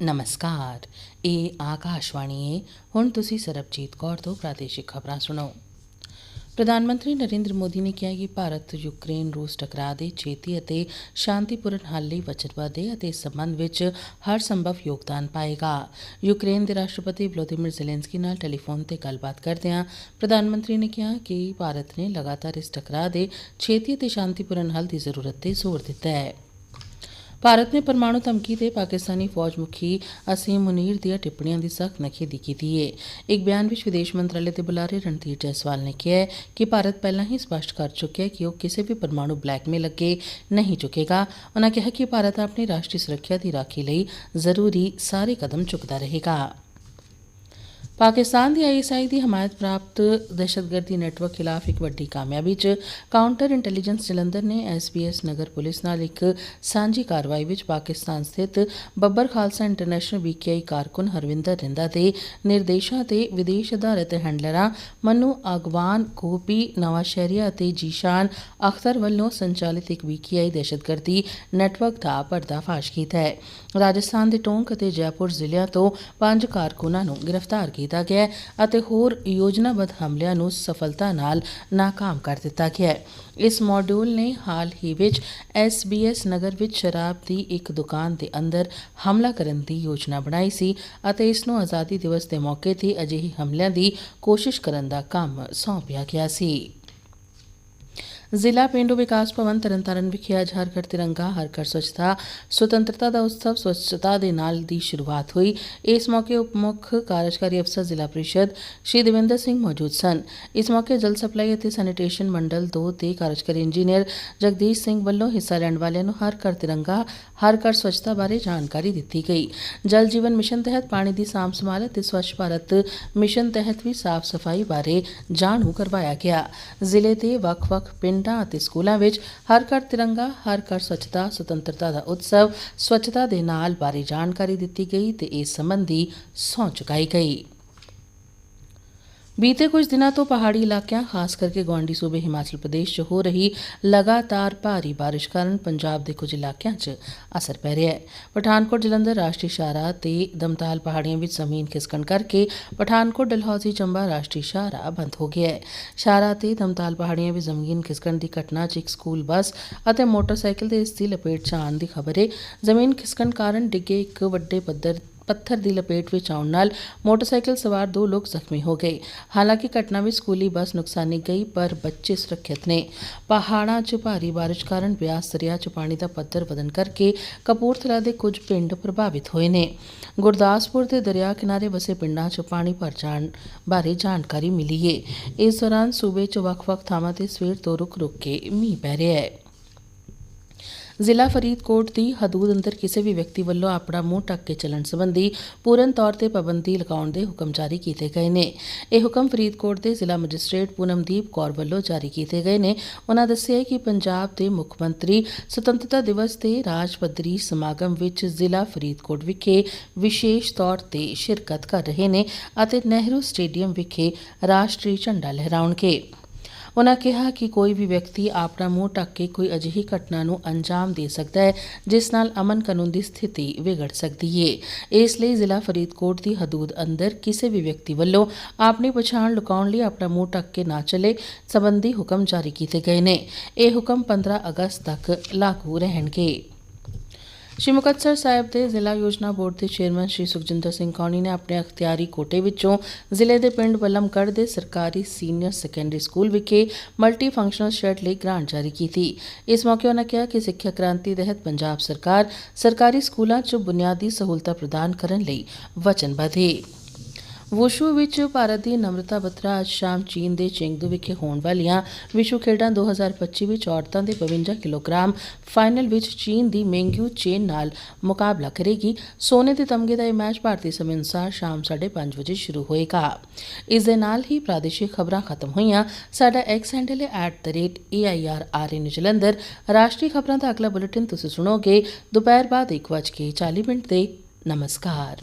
ਨਮਸਕਾਰ ਇਹ ਆਕਾਸ਼ਵਾਣੀ ਹੈ ਹੁਣ ਤੁਸੀਂ ਸਰਬਜੀਤ ਕੌਰ ਤੋਂ ਪ੍ਰਾਦੇਸ਼ਿਕ ਖਬਰਾਂ ਸੁਣੋ ਪ੍ਰਧਾਨ ਮੰਤਰੀ ਨਰਿੰਦਰ ਮੋਦੀ ਨੇ ਕਿਹਾ ਕਿ ਭਾਰਤ ਯੂਕਰੇਨ ਰੂਸ ਟਕਰਾਅ ਦੇ ਛੇਤੀ ਅਤੇ ਸ਼ਾਂਤੀਪੂਰਨ ਹੱਲ ਲਈ ਵਚਨਬੱਧ ਹੈ ਅਤੇ ਇਸ ਸੰਬੰਧ ਵਿੱਚ ਹਰ ਸੰਭਵ ਯੋਗਦਾਨ ਪਾਏਗਾ ਯੂਕਰੇਨ ਦੇ ਰਾਸ਼ਟਰਪਤੀ ਵਲੋਦੀਮੀਰ ਜ਼ੈਲੈਂਸਕੀ ਨਾਲ ਟੈਲੀਫੋਨ ਤੇ ਗੱਲਬਾਤ ਕਰਦਿਆਂ ਪ੍ਰਧਾਨ ਮੰਤਰੀ ਨੇ ਕਿਹਾ ਕਿ ਭਾਰਤ ਨੇ ਲਗਾਤਾਰ ਇਸ ਟਕਰਾਅ ਦੇ ਛੇਤੀ ਅਤੇ ਸ਼ਾਂਤੀਪੂਰਨ ਹੱਲ ਦੀ ਜ਼ਰੂਰਤ ਤੇ ਜ਼ੋਰ ਦਿੱਤਾ ਹੈ ਭਾਰਤ ਨੇ ਪਰਮਾਣੂ ਧਮਕੀ ਤੇ ਪਾਕਿਸਤਾਨੀ ਫੌਜ ਮੁਖੀ ਅਸੀਮ ਮੁਨੀਰ ਦੀਆਂ ਟਿੱਪਣੀਆਂ ਦੀ ਸਖਤ ਨਖੇਦੀ ਕੀਤੀ ਹੈ ਇੱਕ ਬਿਆਨ ਵਿੱਚ ਵਿਦੇਸ਼ ਮੰਤਰਾਲੇ ਦੇ ਬੁਲਾਰੇ ਰਣਧੀਰ ਜੈਸਵਾਲ ਨੇ ਕਿਹਾ ਕਿ ਭਾਰਤ ਪਹਿਲਾਂ ਹੀ ਸਪਸ਼ਟ ਕਰ ਚੁੱਕਿਆ ਹੈ ਕਿ ਉਹ ਕਿਸੇ ਵੀ ਪਰਮਾਣੂ ਬਲੈਕਮੇਲ ਅੱਗੇ ਨਹੀਂ ਝੁਕੇਗਾ। ਉਨ੍ਹਾਂ ਕਿਹਾ ਕਿ ਭਾਰਤ ਆਪਣੀ ਰਾਸ਼ਟਰੀ ਸੁਰੱਖਿਆ ਦੀ ਰਾਖੀ ਲਈ ਜ਼ਰੂਰੀ ਸਾਰੇ ਕਦਮ ਚੁੱਕਦਾ ਰਹੇਗਾ। ਪਾਕਿਸਤਾਨ ਦੀ ਆਈਐਸਆਈ ਦੀ ਹਮਾਇਤ ਪ੍ਰਾਪਤ ਦਹਿਸ਼ਤਗਰਦੀ ਨੈਟਵਰਕ ਖਿਲਾਫ ਇੱਕ ਵੱਡੀ ਕਾਮਯਾਬੀ 'ਚ ਕਾਊਂਟਰ ਇੰਟੈਲੀਜੈਂਸ ਜਲੰਧਰ ਨੇ ਐਸਬੀਐਸ ਨਗਰ ਪੁਲਿਸ ਨਾਲ ਇੱਕ ਸਾਂਝੀ ਕਾਰਵਾਈ ਵਿੱਚ ਪਾਕਿਸਤਾਨ ਸਥਿਤ ਬੱਬਰ ਖਾਲਸਾ ਇੰਟਰਨੈਸ਼ਨਲ ਬੀਕੇਆਈ ਕਾਰਕੁਨ ਹਰਵਿੰਦਰ ਰਿੰਦਾ ਦੇ ਨਿਰਦੇਸ਼ਾਂ ਤੇ ਵਿਦੇਸ਼ ਅਧਾਰਤ ਹੈਂਡਲਰਾਂ ਮਨੂ ਅਗਵਾਨ ਗੋਪੀ, ਨਵਾਸ਼ਹਿਰੀਆ ਅਤੇ ਜੀਸ਼ਾਨ ਅਖਤਰ ਵੱਲੋਂ ਸੰਚਾਲਿਤ ਇੱਕ ਬੀਕੇਆਈ ਦਹਿਸ਼ਤਗਰਦੀ ਨੈਟਵਰਕ ਦਾ ਪਰਦਾਫਾਸ਼ ਕੀਤਾ ਹੈ। ਰਾਜਸਥਾਨ ਦੇ ਟੋਂਕ ਅਤੇ ਜੈਪੁਰ ਜ਼ਿਲ੍ਹਿਆਂ ਤੋਂ ਪੰਜ ਕਾਰਕੁਨਾਂ ਨੂੰ ਗ੍ਰਿਫਤਾਰ ਕੀਤਾ ਕੀਤਾ ਗਿਆ ਹੈ ਅਤੇ ਹੋਰ ਯੋਜਨਾਬੱਧ ਹਮਲਿਆਂ ਨੂੰ ਸਫਲਤਾ ਨਾਲ ਨਾਕਾਮ ਕਰ ਦਿੱਤਾ ਗਿਆ ਹੈ। ਇਸ ਮੋਡਿਊਲ ਨੇ ਹਾਲ ਹੀ ਵਿੱਚ ਐਸਬੀਐਸ ਨਗਰ ਵਿੱਚ ਸ਼ਰਾਬ ਦੀ ਇੱਕ ਦੁਕਾਨ ਦੇ ਅੰਦਰ ਹਮਲਾ ਕਰਨ ਦੀ ਯੋਜਨਾ ਬਣਾਈ ਸੀ ਅਤੇ ਇਸ ਨੂੰ ਆਜ਼ਾਦੀ ਦਿਵਸ ਦੇ ਮੌਕੇ ਤੇ ਅਜਿਹੇ ਹਮਲਿਆਂ ਦੀ ਕੋਸ਼ਿਸ਼ ਕਰਨ ਦਾ ਕੰਮ ਸੌਂਪਿਆ ਗਿਆ ਸੀ। ਜ਼ਿਲ੍ਹਾ ਪੇਂਡੂ ਵਿਕਾਸ ਭਵਨ ਤਰਨਤਾਰਨ ਵਿਖੇ ਅੱਜ ਹਰ ਘਰ ਤਿਰੰਗਾ, ਹਰ ਘਰ ਸਵੱਛਤਾ, ਸੁਤੰਤਰਤਾ ਦਾ ਉਤਸਵ ਸਵੱਛਤਾ ਦੇ ਨਾਲ ਦੀ ਸ਼ੁਰੂਆਤ ਹੋਈ। ਇਸ ਮੌਕੇ ਉਪ ਮੁੱਖ ਕਾਰਜਕਾਰੀ ਅਫਸਰ ਜ਼ਿਲ੍ਹਾ ਪ੍ਰੀਸ਼ਦ ਸ਼੍ਰੀ ਦੇਵਿੰਦਰ ਸਿੰਘ ਮੌਜੂਦ ਸਨ। ਇਸ ਮੌਕੇ ਜਲ ਸਪਲਾਈ ਅਤੇ ਸੈਨੀਟੇਸ਼ਨ ਮੰਡਲ 2 ਦੇ ਕਾਰਜਕਾਰੀ ਇੰਜੀਨੀਅਰ ਜਗਦੀਸ਼ ਸਿੰਘ ਵੱਲੋਂ ਹਿੱਸਾ ਲੈਣ ਵਾਲਿਆਂ ਨੂੰ ਹਰ ਘਰ ਤਿਰੰਗਾ, ਹਰ ਘਰ ਸਵੱਛਤਾ ਬਾਰੇ ਜਾਣਕਾਰੀ ਦਿੱਤੀ ਗਈ। ਜਲ ਜੀਵਨ ਮਿਸ਼ਨ ਤਹਿਤ ਪਾਣੀ ਦੀ ਸਾਂਭ ਸੰਭਾਲ ਅਤੇ ਸਵੱਛ ਭਾਰਤ ਮਿਸ਼ਨ ਤਹਿਤ ਵੀ ਸਾਫ਼ ਸਫ਼ਾਈ ਬਾਰੇ ਜਾਣੂ ਕਰਵਾਇਆ ਗਿਆ। ਜ਼ਿਲ੍ਹੇ ਦੇ ਵੱਖ-ਵੱਖ ਪਿੰਡਾਂ ਪਿੰਡਾਂ ਅਤੇ ਸਕੂਲਾਂ ਵਿੱਚ ਹਰ ਘਰ ਤਿਰੰਗਾ, ਹਰ ਘਰ ਸਵੱਛਤਾ ਸੁਤੰਤਰਤਾ ਦਾ ਉਤਸਵ ਸਵੱਛਤਾ ਦੇ ਨਾਲ ਬਾਰੇ ਜਾਣਕਾਰੀ ਦਿੱਤੀ ਗਈ ਤੇ ਇਸ ਸੰਬੰਧੀ ਸਹੁੰ ਚੁਕਾਈ ਗਈ। ਬੀਤੇ ਕੁਝ ਦਿਨਾਂ ਤੋਂ ਪਹਾੜੀ ਇਲਾਕਿਆਂ, ਖਾਸ ਕਰਕੇ ਗਵਾਂਡੀ ਸੂਬੇ ਹਿਮਾਚਲ ਪ੍ਰਦੇਸ਼ 'ਚ ਹੋ ਰਹੀ ਲਗਾਤਾਰ ਭਾਰੀ ਬਾਰਿਸ਼ ਕਾਰਨ ਪੰਜਾਬ ਦੇ ਕੁਝ ਇਲਾਕਿਆਂ 'ਚ ਅਸਰ ਪੈ ਰਿਹਾ ਹੈ। ਪਠਾਨਕੋਟ, ਜਲੰਧਰ ਰਾਸ਼ਟਰੀ ਸ਼ਾਹਰਾਹ ਤੇ ਦਮਤਾਲ ਪਹਾੜੀਆਂ ਵਿੱਚ ਜ਼ਮੀਨ ਖਿਸਕਣ ਕਰਕੇ ਪਠਾਨਕੋਟ, ਡਲਹੌਜ਼ੀ, ਚੰਬਾ ਰਾਸ਼ਟਰੀ ਸ਼ਾਹਰਾਹ ਬੰਦ ਹੋ ਗਿਆ ਹੈ। ਸ਼ਾਹਰਾਹ ਤੇ ਦਮਤਾਲ ਪਹਾੜੀਆਂ ਵਿੱਚ ਜ਼ਮੀਨ ਖਿਸਕਣ ਦੀ ਘਟਨਾ 'ਚ ਇੱਕ ਸਕੂਲ ਬੱਸ ਅਤੇ ਮੋਟਰਸਾਈਕਲ ਦੇ ਇਸ ਦੀ ਲਪੇਟ 'ਚ ਆਉਣ ਦੀ ਖਬਰ ਹੈ। ਜ਼ਮੀਨ ਖਿਸਕਣ ਕਾਰਨ ਡਿੱਗੇ ਇੱਕ ਵੱਡੇ ਪੱਧਰ ਪੱਥਰ ਦੀ ਲਪੇਟ ਵਿੱਚ ਆਉਣ ਨਾਲ ਮੋਟਰਸਾਈਕਲ ਸਵਾਰ ਦੋ ਲੋਕ ਜ਼ਖਮੀ ਹੋ ਗਏ ਹਾਲਾਂਕਿ ਘਟਨਾ ਵਿੱਚ ਸਕੂਲੀ ਬੱਸ ਨੁਕਸਾਨੀ ਗਈ ਪਰ ਬੱਚੇ ਸੁਰੱਖਿਅਤ ਨੇ ਪਹਾੜਾਂ 'ਚ ਭਾਰੀ ਬਾਰਿਸ਼ ਕਾਰਨ ਬਿਆਸ ਦਰਿਆ 'ਚ ਪਾਣੀ ਦਾ ਪੱਧਰ ਵਧਣ ਕਰਕੇ ਕਪੂਰਥਲਾ ਦੇ ਕੁਝ ਪਿੰਡ ਪ੍ਰਭਾਵਿਤ ਹੋਏ ਨੇ ਗੁਰਦਾਸਪੁਰ ਦੇ ਦਰਿਆ ਕਿਨਾਰੇ ਵਸੇ ਪਿੰਡਾਂ 'ਚ ਪਾਣੀ ਭਰ ਜਾਣ ਬਾਰੇ ਜਾਣਕਾਰੀ ਮਿਲੀ ਏ ਇਸ ਦੌਰਾਨ ਸੂਬੇ 'ਚ ਵੱਖ-ਵੱਖ ਥਾਵਾਂ ਤੇ ਸਵੇਰ ਤੋਂ ਰੁਕ-ਰੁਕ ਕੇ ਮੀਂਹ ਪੈ ਰਿਹਾ ਹੈ ਜ਼ਿਲ੍ਹਾ ਫਰੀਦਕੋਟ ਦੀ ਹਦੂਦ ਅੰਦਰ ਕਿਸੇ ਵੀ ਵਿਅਕਤੀ ਵੱਲੋਂ ਆਪਣਾ ਮੂੰਹ ਢੱਕ ਕੇ ਚੱਲਣ ਸੰਬੰਧੀ ਪੂਰਨ ਤੌਰ ਤੇ ਪਾਬੰਦੀ ਲਗਾਉਣ ਦੇ ਹੁਕਮ ਜਾਰੀ ਕੀਤੇ ਗਏ ਨੇ। ਇਹ ਹੁਕਮ ਫਰੀਦਕੋਟ ਦੇ ਜ਼ਿਲ੍ਹਾ ਮੈਜਿਸਟ੍ਰੇਟ ਪੂਨਮਦੀਪ ਕੌਰ ਵੱਲੋਂ ਜਾਰੀ ਕੀਤੇ ਗਏ ਨੇ। ਉਹਨਾਂ ਦੱਸਿਆ ਕਿ ਪੰਜਾਬ ਦੇ ਮੁੱਖ ਮੰਤਰੀ ਸੁਤੰਤਰਤਾ ਦਿਵਸ ਤੇ ਰਾਜ ਪੱਧਰੀ ਸਮਾਗਮ ਵਿੱਚ ਜ਼ਿਲ੍ਹਾ ਫਰੀਦਕੋਟ ਵਿਖੇ ਵਿਸ਼ੇਸ਼ ਤੌਰ ਤੇ ਸ਼ਿਰਕਤ ਕਰ ਰਹੇ ਨੇ ਅਤੇ ਨਹਿਰੂ ਸਟੇਡੀਅਮ ਵਿਖੇ ਰਾਸ਼ਟਰੀ ਝੰਡਾ ਲਹਿਰਾਉਣਗੇ। ਉਨ੍ਹਾਂ ਕਿਹਾ ਕਿ ਕੋਈ ਵੀ ਵਿਅਕਤੀ ਆਪਣਾ ਮੂੰਹ ਢੱਕ ਕੇ ਕੋਈ ਅਜਿਹੀ ਘਟਨਾ ਨੂੰ ਅੰਜਾਮ ਦੇ ਸਕਦਾ ਹੈ, ਜਿਸ ਨਾਲ ਅਮਨ ਕਾਨੂੰਨ ਦੀ ਸਥਿਤੀ ਵਿਗੜ ਸਕਦੀ ਹੈ ਇਸ ਲਈ ਜ਼ਿਲ੍ਹਾ ਫਰੀਦਕੋਟ ਦੀ ਹਦੂਦ ਅੰਦਰ ਕਿਸੇ ਵੀ ਵਿਅਕਤੀ ਵੱਲੋਂ ਆਪਣੀ ਪਛਾਣ ਲੁਕਾਉਣ ਲਈ ਆਪਣਾ ਮੂੰਹ ਢੱਕ ਕੇ ਨਾ ਚਲੇ, ਸੰਬੰਧੀ ਹੁਕਮ ਜਾਰੀ ਕੀਤੇ ਗਏ ਨੇ। ਇਹ ਹੁਕਮ 15 ਅਗਸਤ ਤੱਕ ਲਾਗੂ ਰਹਿਣਗੇ। ਸ਼੍ਰੀ ਮੁਕਤਸਰ ਸਾਹਿਬ ਦੇ ਜ਼ਿਲ੍ਹਾ ਯੋਜਨਾ ਬੋਰਡ ਦੇ ਚੇਅਰਮੈਨ ਸ਼੍ਰੀ ਸੁਖਜਿੰਦਰ ਸਿੰਘ ਕੌਣੀ ਨੇ ਆਪਣੇ ਅਖਤਿਆਰੀ ਕੋਟੇ ਵਿੱਚੋਂ ਜ਼ਿਲ੍ਹੇ ਦੇ ਪਿੰਡ ਬੱਲਮਗੜ੍ਹ ਦੇ ਸਰਕਾਰੀ ਸੀਨੀਅਰ ਸੈਕੰਡਰੀ ਸਕੂਲ ਵਿਖੇ ਮਲਟੀ ਫੰਕਸ਼ਨਲ ਸ਼ੈਡ ਲਈ ਗ੍ਰਾਂਟ ਜਾਰੀ ਕੀਤੀ। ਇਸ ਮੌਕੇ ਉਹਨਾਂ ਕਿਹਾ ਕਿ ਸਿੱਖਿਆ ਕ੍ਰਾਂਤੀ ਤਹਿਤ ਪੰਜਾਬ ਸਰਕਾਰ ਸਰਕਾਰੀ ਸਕੂਲਾਂ 'ਚ ਬੁਨਿਆਦੀ ਸਹੂਲਤਾਂ ਪ੍ਰਦਾਨ ਕਰਨ ਲਈ ਵਚਨਬੱਧ ਹੈ ਵੁਸ਼ੂ ਵਿੱਚ ਭਾਰਤ ਦੀ ਨਮਰਤਾ ਬਤਰਾ ਅੱਜ ਸ਼ਾਮ ਚੀਨ ਦੇ ਚੇਂਗਦੂ ਵਿਖੇ ਹੋਣ ਵਾਲੀਆਂ ਵਿਸ਼ਵ ਖੇਡਾਂ 2025 ਵਿੱਚ ਔਰਤਾਂ ਦੇ 52 ਕਿਲੋਗ੍ਰਾਮ ਫਾਈਨਲ ਵਿੱਚ ਚੀਨ ਦੀ ਮੈਂਗਿਊ ਚੇਨ ਨਾਲ ਮੁਕਾਬਲਾ ਕਰੇਗੀ। ਸੋਨੇ ਦੇ ਤਮਗੇ ਦਾ ਇਹ ਮੈਚ ਭਾਰਤੀ ਸਮੇਂ ਅਨੁਸਾਰ ਸ਼ਾਮ 5:30 ਵਜੇ ਸ਼ੁਰੂ ਹੋਏਗਾ। ਇਸ ਦੇ ਨਾਲ ਹੀ ਪ੍ਰਾਦੇਸ਼ਿਕ ਖਬਰਾਂ ਖਤਮ ਹੋਈਆਂ। ਸਾਡਾ ਐਕਸ ਹੈਂਡਲ ਹੈ @airrn ਜਲੰਧਰ ਰਾਸ਼ਟਰੀ ਖਬਰਾਂ ਦਾ ਅਗਲਾ ਬੁਲੇਟਿਨ ਤੁਸੀਂ ਸੁਣੋਗੇ। ਦੁਪਹਿਰ ਬਾਅਦ 1:40 ਮਿੰਟ ਤੇ। ਨਮਸਕਾਰ।